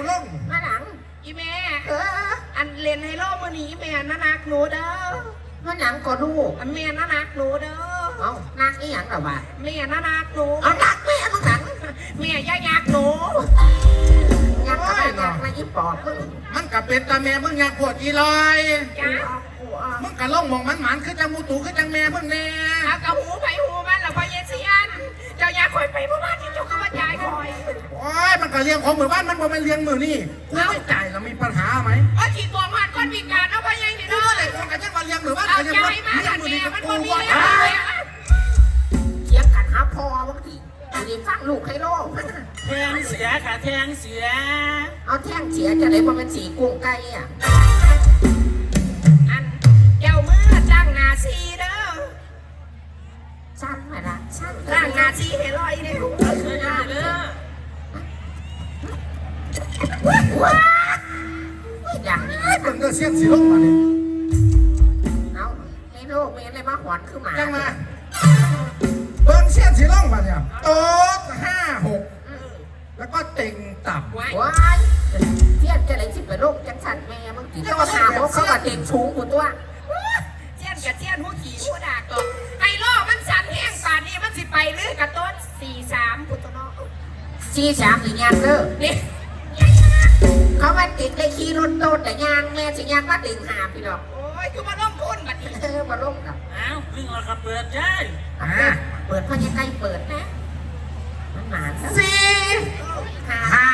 ยวลงมาหลัง อีแม่ เออ อันเรียนให้โลกมัอนี้แม่น่ารักหนูเด้อมันหลังก็ลูกอันแม่น่ารักหนูเด้อเอานักอีหยังหรอวะแม่น่ารักหนูเอานักแม่มึงหลังแม่ย่ายากหนูยักษ์ก็ยากษ์นะอีปอบมึงมันกับเป็ดตาแม่มึงยากขวดอีลอยมึงกะล่องมองมันหมันขึ้นจังมูตูขึ้นจังแม่มึงแน่เอาหูไปหูไปาอยากคอยไปเมื่อวานที่เจ้าก็มาจ่ายคอยโอ้ยมันก็เลี้ยงของเหมู่บ้านมันบ่แม่นเลี้ยงมือนี่กูไม่จ่ายแล้วมีปัญหาไหมเอาขี่ตัวผ่านก้อนพิการเอาไปยังนี่กูเด้อก็เลยคนกันยังมาเลี้ยงหมู่บ้านเอาก็ยังใจมามาเลี้ยดังนมือแม่นี่กัมันกูบ่มีว่าแล้วเถียงกันหาพอบางทีอยู่ดีฟังลูกให้โลกแทงเสียค่ะแทงเสียเอาแท่งเสียจะได้บ่เป็นสีกุ้งไก่อะอันเจ้ามือจ้างนาซี นาซีให้ลอยเนี่ยเสียยังไงเลยว้าอย่างนี้ไอ้เบิ่งก็เสียงสิลงมาเนี่ยเอาให้โลกมีอะไรมาหอนคือหมาจังมาเบิ่งเสียงสิลงมาเนี่ยโต๊ะห้าหกแล้วก็เต็งตับไว้ว้ายเทียนจะไหนสิไปโลกจังสันแม่มึงกินก็หาพวกเขาก็เต็มชูงกูตัวเจียนกับเจียนหัวขี่หัวดาก ชีสามหรือยางเด้อนี่เขาว่าติดได้ขี่รถโตดแต่ยางแม่สิยางว่าติดหาพี่ดอกโอ้ยคือมาล่มทุนบัดนี้เออมาลงกับอ้าวเพิ่งเอากระเปิดใช่อ่าเปิดพ่อยังใกล้เปิดนะมันหมานซะสี่หาห้า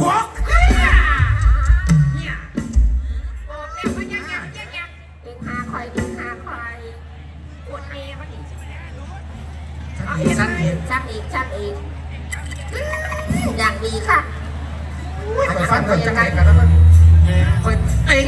หกเนี่ยบอกแล้วมันยังยังยังยังดึงหาคอยดึงหาคอยปวดเมย์มันอีกฉันเห็นฉันเห็นช่างอีกช่างอีก อย่างดีค่ะ ไปฟันก่อนจังไงกันแล้วมันคอยเต็ง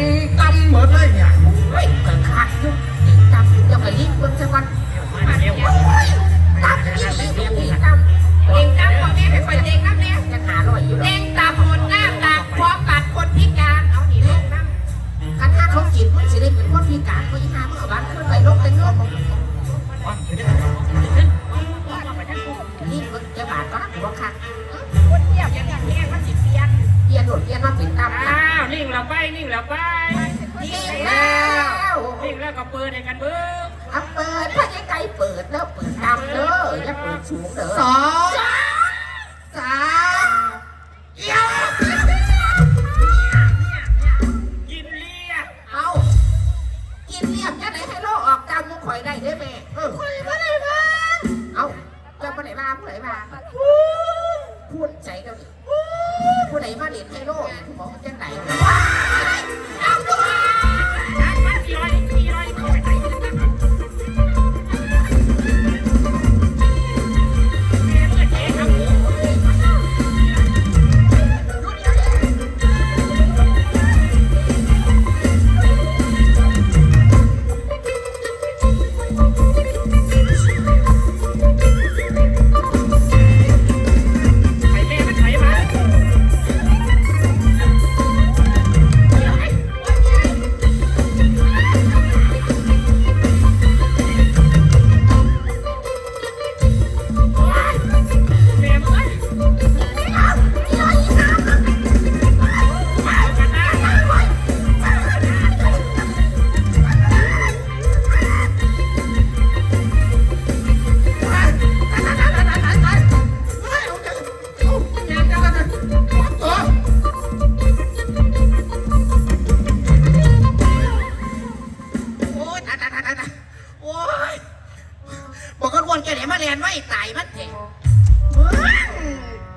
มาเรียนไว้ตายมันเถอะ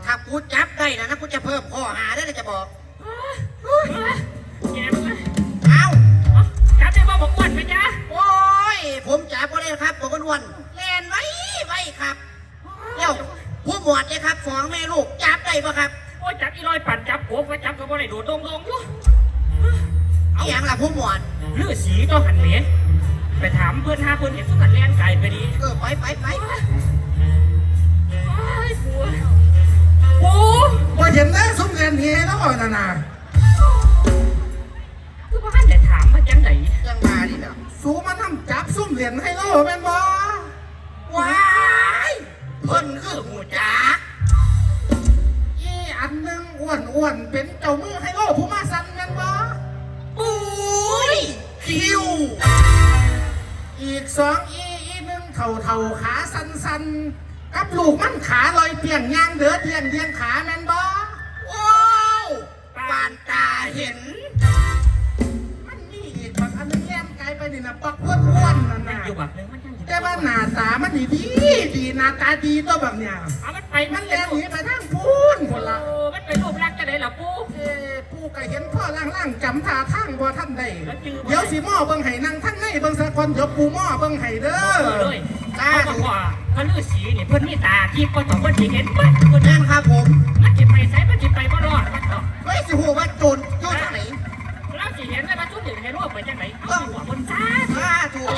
ถ้ากูจับได้นะนะกูจะเพิ่มข้อหาได้เลยจะบอกแกมึงไอ้เอาจับได้บ่บอกอ้วนไหมจ๊ะโอ้ย ผมจับก็ได้ครับบอกกันวนเรียนไว้ไว้ครับเดี๋ยวผู้หมวดเนี่ยครับสองแม่ลูกจับได้ปะครับโอ้ยจับอีลอยปั่นจับผมก็จับก็บ่ได้โดดดงดงอยู่เอาอย่างล่ะผู้หมวดลือสีต้องหันเหรียญ ไปถามเพื่อนห้าเพื่อนเห็นสุกัดแลนไก่ไปดีเออไปไปไปไอ้ปูปูว่าเห็นได้สมเรียนเฮแล้วก่อนนะนะคือว่าท่านจะถามมาจังไหนยังมาดิเนาะสูมานั่งจับซุ่มเหรียญให้โลแม่นบ่ ล่างๆจำท่าทางบ่ท่านได้เดี๋ยวสิหม้อเบิ่งไห้นั่งทั้งในเบิ่งสะกอนเดี๋ยวปูหม้อเบิ่งไห้เด้เอออเลยเขาบอกว่าพระฤาษีนี่เพิ่นมีตาที่เพิ่นของเพิ่นสิเห็นเพิ่นเพิ่นนั่นครับผมมันสิไปไสมันสิไปบ่รอดมันเนาะเฮ้ยสิหูว่าโจรโจรทางไหนเราสิเห็นได้ว่าจุดหนึ่งให้รู้ว่าไปจังไหนเอาหัวบนซ่าอ้าถูก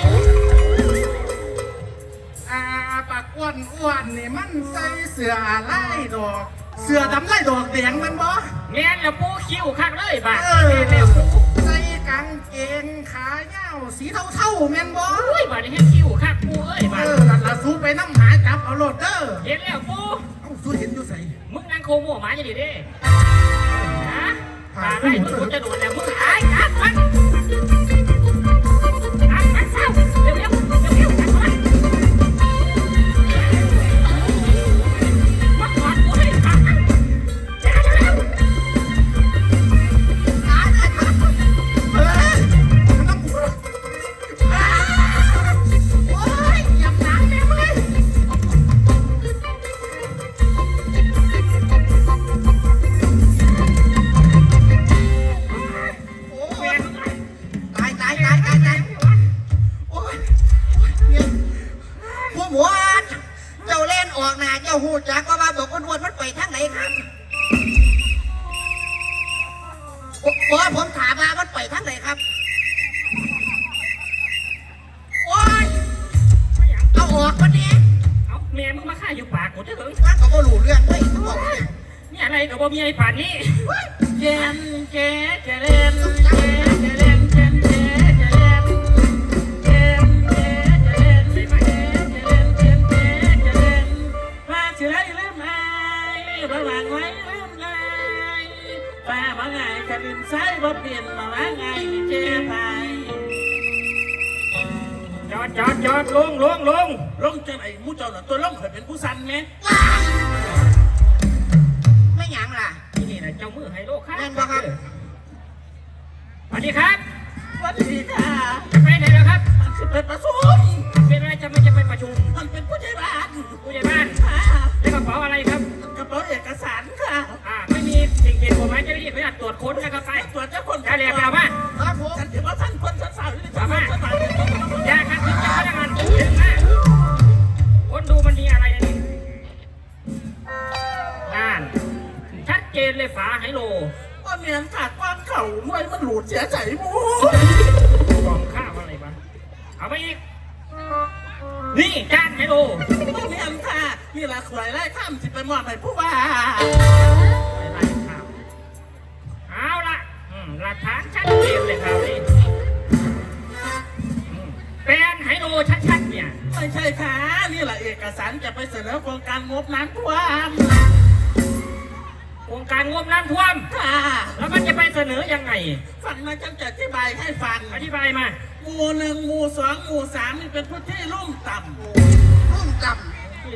อ่าปากอ้วนอ้วนนี่มันใส่เสื้อลายดอก เสื้อดำลายดอกแดงแมันบ่แม่นแล้วปูคิ้วข้างเลยบาดเอแม่อนแล้วปูใส่กางเกงขายาวสีเทาๆแม่นบ่โอ้ยบาดนี้ให้คิ้วข้างปูเอ้ยบาเอดอนั่นละสู้ไปน้ำหาจับเอาโลดเด้อเห็นแล้วปูเอ้าสู้เห็นอยู่ใส่มึงนั่งโคโม่หมาอย่างนี้ดิฮะพาได้มึงจะโดนแล้วมึงหาย จ้าหูจักว่าว่าบอกอ้วนๆมันไปทางไหนครับโอ้โอ้ยผมถามว่ามันไปทางไหนครับโอ้ยไม่อยากเอาออกมาดิเอาแม่มึงมาฆ่าอยู่ปากกูจะถึงฟังก็บ่รู้เรื่องเว้ยต้องบอกเลยนี่อะไรกับบ่มีไอ้ป่านนี้เจนเจเจเล งจะลืมใส่บ่เปลี่ยนมาว่าไงเจไปจอดจอดจอดลงลงลงลงจังไหนมูเจ้าน่ะตัวล่องเคยเป็นผู้สันไหมไม่หยังล่ะที่นี่นะเจ้ามือไฮโลครับแม่นบ่ครับ สวัสดีครับสวัสดีค่ะจะไปไหนแล้วครับมันคือเป็นประชุมเป็นอะไรจะไม่จะไปประชุมมันเป็นผู้ใหญ่บ้านผู้ใหญ่บ้านค่ะได้กระเป๋าอะไรครับกระเป๋าเอกสารค่ะ อ่าไม่มีสิ่งผิดกฎหมายเจ้าหน้าที่ไม่อาจตรวจค้นนะครับไปตรวจเจ้าคนได้เลยไปเอามาครับผมฉันถือว่าท่านคนฉันสาวที่ฉันคนฉันสาวที่ฉันคนอย่ากันถึงจะพนักงานถึงมาคนดูมันมีอะไรนะนี่งานชัดเจนเลยฝาไฮโลก็เนียนขาดความเข่าหน่วยมันหลุดเสียใจหมูกองข้าวอะไรบ้างเอาไปอีกนี่จานไฮโลก็เนียนค่ะนี่ละสวยไล่ข้ามสิไปมอบให้ผู้ว่า มหลักฐานชัดเจนเลยครับนี่อืมเป็นไฮโลชัดๆเนี่ย ไม่ใช่ค่ะ นี่แหละเอกสารจะไปเสนอโครงการงบน้ำท่วมโครงการงบน้ำท่วม ค่ะแล้วมันจะไปเสนอยังไง ฟังนะฉันจะอธิบายให้ฟังอธิบายมา หมู่หนึ่งหมู่สองหมู่สามนี่เป็นพื้นที่ลุ่มต่ำรุ่มจ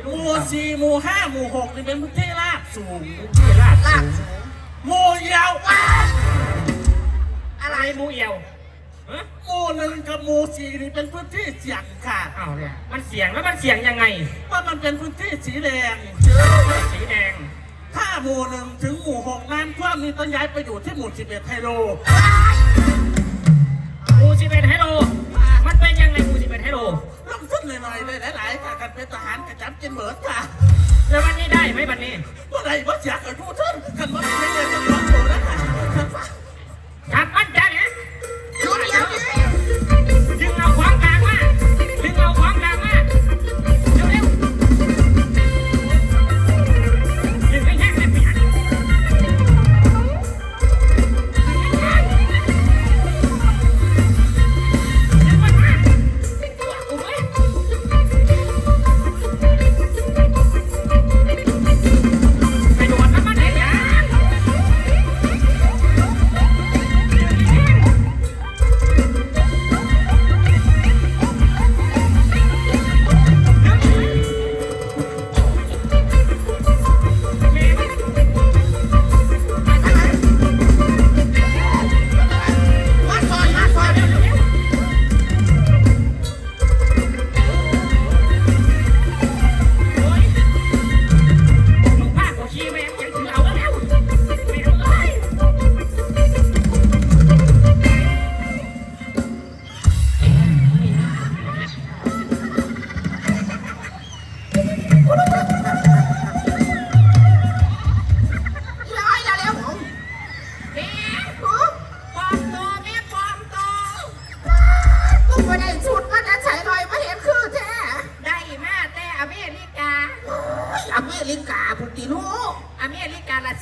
หมู่สี่หมู่ห้าหมู่หกนี่เป็นพื้นที่ราบสูง ที่ลาดำลากสูง หมู่ยาวว้าย อะอะไรไรมูเอียวเอ้อหมู่หนึ่งกับหมู่สี่นี่เป็นพื้นที่เสี่ยงค่ะอ้าวเนี่ยมันเสียงแล้วมันเสียงยังไงเพราะมันเป็นพื้นที่สีแดง สีแดงถ้าหมู่หนึ่งถึงหมู่หกน้ำท่วมนี่ต้องย้ายไปอยู่ที่หมู่สิบเอ็ดไฮโล หมูสิบเอ็ดไฮโล มันเป็นยังไงหมูสิบเอ็ดไฮโล ลงทุนหน่อยๆได้หลายๆค่ะกันเป็นทหารกระจับกินเหมือนค่ะแล้ววันนี้ได้ไหมวันนี้ เมื่อไหรว่าอยากกับทุท่านกันว่าไม่ได้ต้องลองดูนะคะจับมันจังนะ ห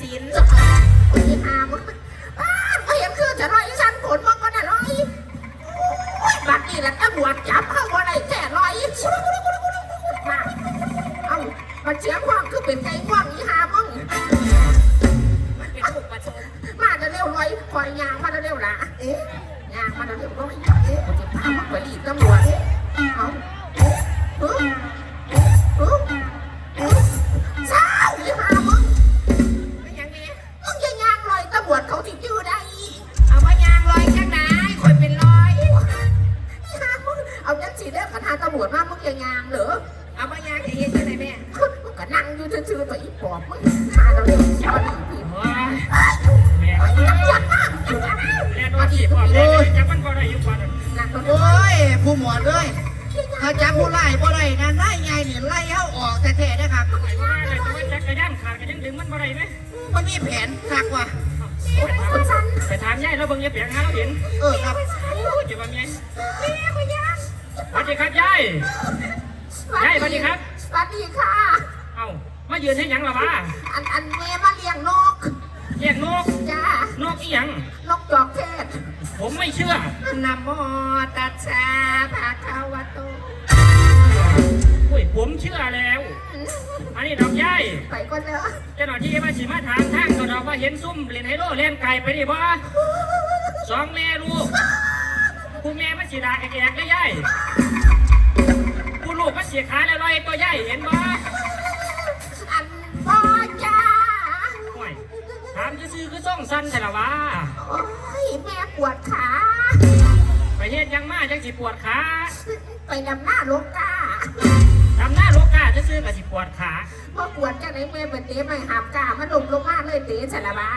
สินธุ์โอ้ยหามึงอ้าวไม่เห็นคือจะลอยฉันผลมึงก็น่ะลอยโอ้ยบัดนี้แหละตำรวจจับเข้าบ่ได้แค่ลอยมาเอ้ามันเสียงความคือเป็นไก่ว่างอีหามึงมันเป็นลูกผสมมาเร็วๆลอยคอยยางมาจะเร็วละเอ๊ะยางมาจะเร็วๆลอยเอ๊ะมันจะพามึงไปรีดตำรวจเอ้าเอ๊ะ มามึงจะยางเหรอเอามายางจะเย็นจังไหนแม่มึงก็นั่งอยู่ซื่อๆตัวอีปอบมึงมาเราเร็วๆมาดิพี่โอ้ยแม่เอ้ยแล่นว่าขี่พ่อแม่เลยจับมันก็ได้อยู่ก่อนนั่งรถโอ้ยผู้หมวดเลยถ้าจับผู้ไล่บ่ได้นะนายใหญ่นี่ไล่เฮาออกแท้ๆนะครับไปว่าเลยจะว่าจักรยานขาดก็ยังดึงมันบ่ได้ไหมมันมีแผนคักว่ะคุณสันไปถามยายแล้วเบิ่งยายเปียงหาเราเห็นเออครับโอ้ยจะว่าไง สวัสดีครับยาย ยายสวัสดีครับ สวัสดีค่ะ เอ้า มายืนให้หยังล่ะวะอันอันเมมาเลี้ยงนกเรียกนก จ้านกอีหยัง นกจอกเทศผมไม่เชื่อ นะโมตัสสะภะคะวะโตอุ้ย ผมเชื่อแล้ว อันนี้ดอกยายไปก่อนเนอะเจ้าหน้าที่มาสิมาถามทางก็ดอกว่าเห็นซุ่มเล่นไฮโลเล่นไก่ไปดิบ่สองแม่ลูก ผู้แม่มันสีดาแอกๆได้ยายผู้ลูกมันสีขาแล้วลอยตัวยายเห็นบ่อันพ่อจ้าโอ้ยถามซื่อๆคือส่องสั้นแต่ละวะโอ้ยแม่ปวดขาไปเฮ็ดหยังมาจังสิปวดขาไปนำหน้าลกกาทำหน้าโลกาซื่อๆก็สิปวดขาพอปวดจะไหนแม่ไปเตะไม่หับกามันหลุมลงมาเลยเตะฉลาบา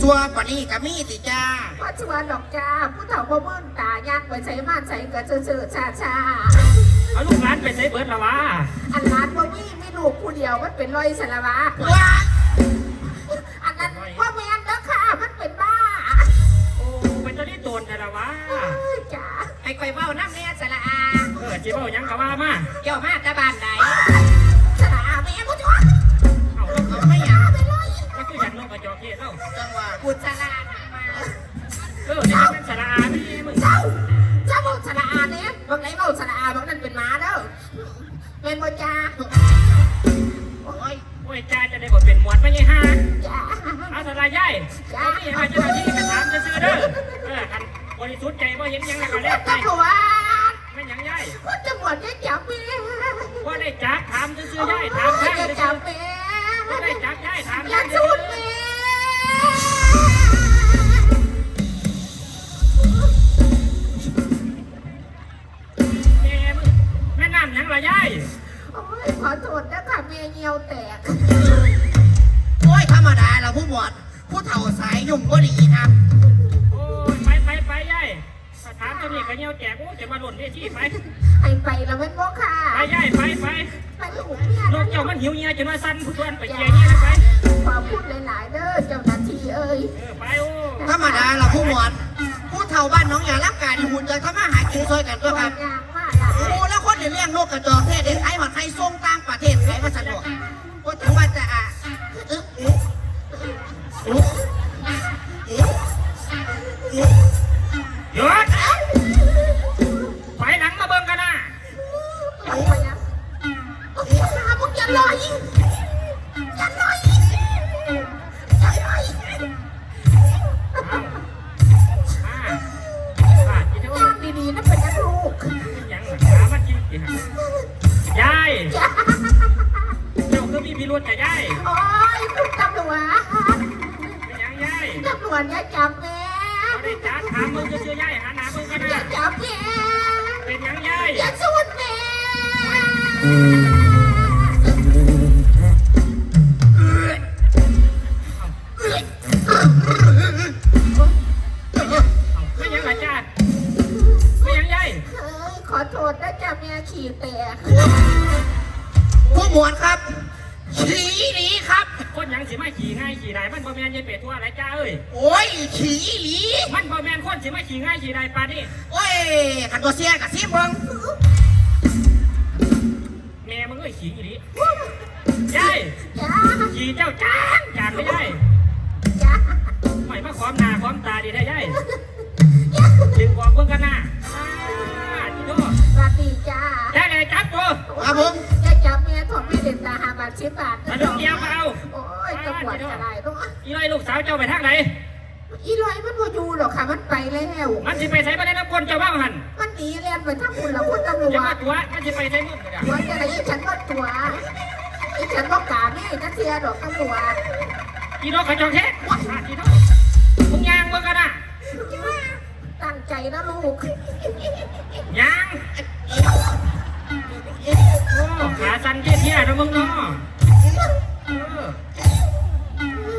ชัวปานนี้ก็มีติจ้าพอชวนดอกจ้าผู้เฒ่าพ่อมื่นตายากไปใช้มาใช้กระเจือชาชาเอาลูกหลานไปใส่เบิดละวะอันร้านพ่อมี่มีลูกผู้เดียวมันเป็นรอยฉลาบาว้าอันนั้นพ่อแม่นแล้วค่ะมันเป็นบ้าโอ้เป็นตัวนี้โตนแต่ละวะเอ้ยจ้าไอ้ก่อยเบ้าน้ำเนี่ยสละอาเออจิเบ้าหยังกะว่ามาเจ้ามาตะบานไหน จังหวะกุศลามาเออเดี๋ยวมันสละอาไม่มึงเจ้าเจ้าบอกฉลาเนี่ยบางไหนบอกฉลาบางนั้นเป็นม้าเด้อเป็นบ่จ้าโอ้ยโอ้ยจ้าจะได้บทเป็นหมวดไม่ใช่ห้าจ้าเอาสลายย่ายเอาไม่ให้เจ้าหน้าที่ไปถามจะซื้อเด้อเออกันบริสุทธิ์ใจว่าเห็นหยังแล้วก็แล้วไปตำรวจไม่หยังย่ายคุณตำรวจจะจับแม่ว่าได้จักถามจะซื้อย่ายถามแท้จะจะจัซื้บอแม่ว่าได้จักย่ายถามอแท้ย่าจะสูซื้ดอ มาหล่นเวทีไปให้ไปแล้วแม่นบ่ค่ะไปย่ายไปไปไปลูกเนี่ยนกเจ้ามันหิวเงี้ยจนว่าสั้นผู้ทวนไปเจียเงี้ยนะไปขอพูดหลายๆเด้อเจ้าหน้าที่เอ้ยเออไปโอ้ธรรมดาเราผู้หมวดผู้เฒ่าบ้านน้องยารับการหุ่นจะทำมาหากินช่วยกันตัตัววครับยางมากอะโอ้แล้วคนเดี๋ยวเลี้ยงนกกระจอกเทศเด็กไอ้หอดไทยส่งต่างประเทศไขมาสะดวกก็ถึงว่าจะอะ ขี่ง่ายขี่ได้มันบ่แมนยายเป็ดทั่วอะไรจ้าเอ้ยโอ้ยฉีหลี มันบ่แมนคนสิมาขี่ง่ายขี่ได้ปานนี้โอ้ยขันตัวเสียกับซีเบิงแม่มึงเอ้ยขี่อีหลียายจ้าขี่เจ้าจ้างจานไม่ได้จ้าไม่มาความหน้าความตาดีได้ยายดึงบอกเบิ่งกันหน้าอ่าที่โตสวัสดีจ้าได้เลยจับตัวครับผม เด็ดตาหาบาทชิบบาทมาดูเดียวมาเอาโอ้ยตำรวจจะได้ต้องอีน้อยลูกสาวเจ้าไปทางไหนอีลอยมันบ่อยู่หรอกค่ะมันไปแล้วมันสิไปใช้ประเด็นน้ำคนเจ้าบ้างหันมันหนีเรียนไปทั้งคุณแล้วคุณตำรวจะจมาตัวมันสิไปใช้มืดกันตัวจะไหนอีฉันก็ตัวอีฉันก็กาแม่จะเสียดอกตำรวจอีน้อยขจองเทศอ่าที่โตมึงยางเบิ่งกันนะตั้งใจนะลูกยางโอ้ ขาสั่นเที่ยๆนะมึงเนาะ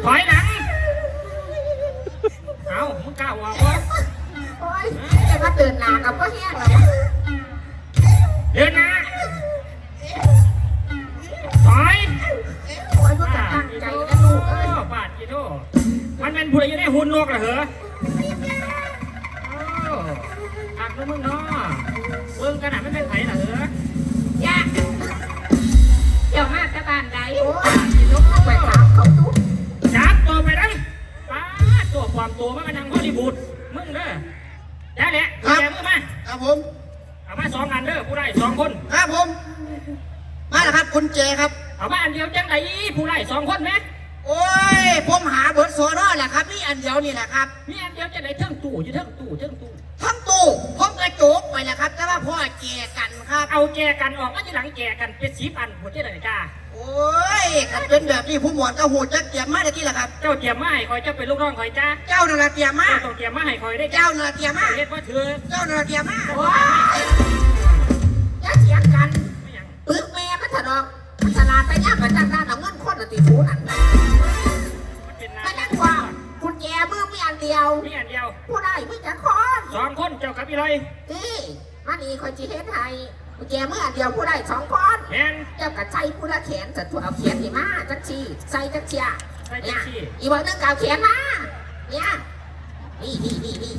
ถอยหลัง เอามึงกล้าออกวะโอ้ยแต่มาเตือนหนากับพ่อแห้งแล้วเดินหน้าถอยโอ้ยพวกจะตั้งใจนะลูกเอ้ยบาดกิโตมันเป็นผู้ใดอยู่ในหุ่นนกเหรอเหรอหักแล้วมึงเนาะเบิ่งกันน่ะไม่เป็นไผเหรอเหรอ ตัวความตันกำลังฮอลลีวูดมึงเด้อได้แหละแกมือมาครับผม เอามาสองอันเด้อผู้ได้สองคน ครับผม มาแล้วครับคุณเจครับ เอามาอันเดียวจังไดผู้ได้สองคนไหมโอ้ย ผมหาเบิร์ดโซนอแหละครับนี่อันเดียวนี่แหละครับ มีอันเดียวจังไดเทิงตู้อยู่เทิงตู้เทิงตู้ทั้งตู้ผมกระโจกไปแล้วครับ แต่ว่าพ่อเจกันครับ เอาแจกันออกมาทีหลังแจกันเป็นสีอันหัวเจ้าไหนจ้า อ้ยคันเป็นแบบนี้ผู้หมวดก็หูจักเตรียมมาได้ที่แหละครับ เจ้าเตรียมมาให้คอยเจ้าเป็นลูกน้องคอยจ้าเจ้านาราเตรียมมา เจ้าต้องเตรียมมาให้คอยได้เจ้านาราเตรียมมา เฮ็ดว่าเถือเจ้านาราเตรียมมาโอ้ยอย่าเถียงกัน ไม่หยังปึกแม่มันถดอกมันฉลาดไปย่างไปตั้งด้านเอาเงินคนละตีฟูนั่นมันเป็นนาไม่นั่งว่าคุณแจมือมีอันเดียวมีอันเดียวผู้ได้ไม่จะคอนสองคนเจ้ากับอีลอยนี่มันนี่คอยจีเฮ็ดไท ยคุณแจมืออันเดียวผู้ได้สองคนแม่นเจ้ากระใจผู้ละแขนจะถูกเอาแขนนี่มาจักชีใส่จักเชียใส่จัเนี่งยซี่อีวันนึงกเอาแขนมาเนี่ยนี่นี่นี่นี่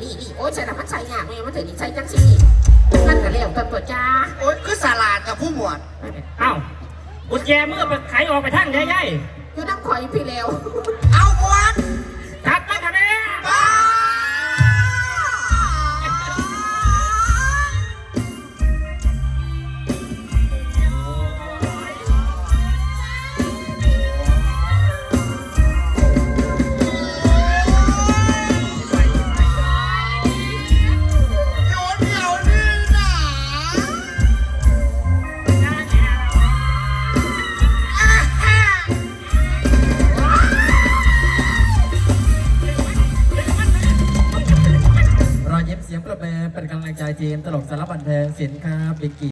นี่นี่โอ้ยใช่ละมันใส่เนี่ยมันถึงใส่จักชีนั่นก็เรียกตัวตัวจ้าโอ้ยคือสาลาดกับผู้หมวดเอ้ากุญแจมือไปไขออกไปทางใหญ่อยู่น้ำข่อยพี่แล้วเอาหมว บิกกี้